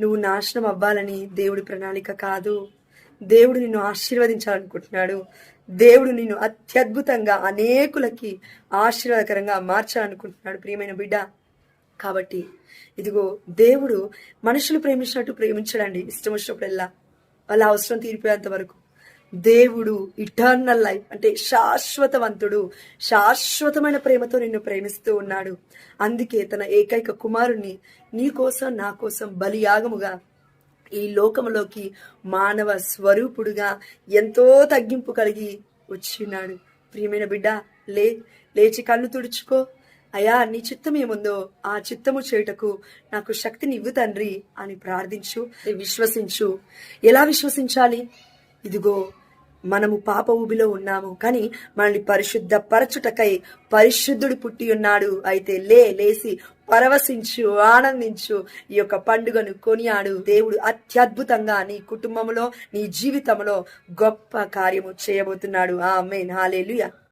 నువ్వు నాశనం అవ్వాలని దేవుడి ప్రణాళిక కాదు. దేవుడు నిన్ను ఆశీర్వదించాలనుకుంటున్నాడు. దేవుడు నిన్ను అత్యద్భుతంగా అనేకులకి ఆశీర్వాదకరంగా మార్చాలనుకుంటున్నాడు ప్రియమైన బిడ్డ. కాబట్టి ఇదిగో దేవుడు మనుషులు ప్రేమించినట్టు ప్రేమించడండి. ఇష్టం వచ్చినప్పుడల్లా. వాళ్ళ అవసరం తీరిపోయేంత వరకు. దేవుడు ఇటర్నల్ లైఫ్ అంటే శాశ్వతవంతుడు శాశ్వతమైన ప్రేమతో నిన్ను ప్రేమిస్తూ ఉన్నాడు. అందుకే తన ఏకైక కుమారుణ్ణి నీ కోసం నా కోసం బలియాగముగా ఈ లోకములోకి మానవ స్వరూపుడుగా ఎంతో తగ్గింపు కలిగి వచ్చినాడు. ప్రియమైన బిడ్డ లే లేచి కళ్ళు తుడుచుకో. అయా నీ చిత్తం ఏముందో ఆ చిత్తము చేయుటకు నాకు శక్తిని ఇవ్వు తండ్రి అని ప్రార్థించు విశ్వసించు. ఎలా విశ్వసించాలి? ఇదిగో మనము పాప ఊబిలో ఉన్నాము కానీ మనల్ని పరిశుద్ధ పరచుటకై పరిశుద్ధుడు పుట్టి ఉన్నాడు. అయితే లే లేసి పరవశించు ఆనందించు. ఈ యొక్క పండుగను కొనియాడు. దేవుడు అత్యద్భుతంగా నీ కుటుంబంలో నీ జీవితంలో గొప్ప కార్యము చేయబోతున్నాడు. ఆ మెయిన్ హాలేలుయా.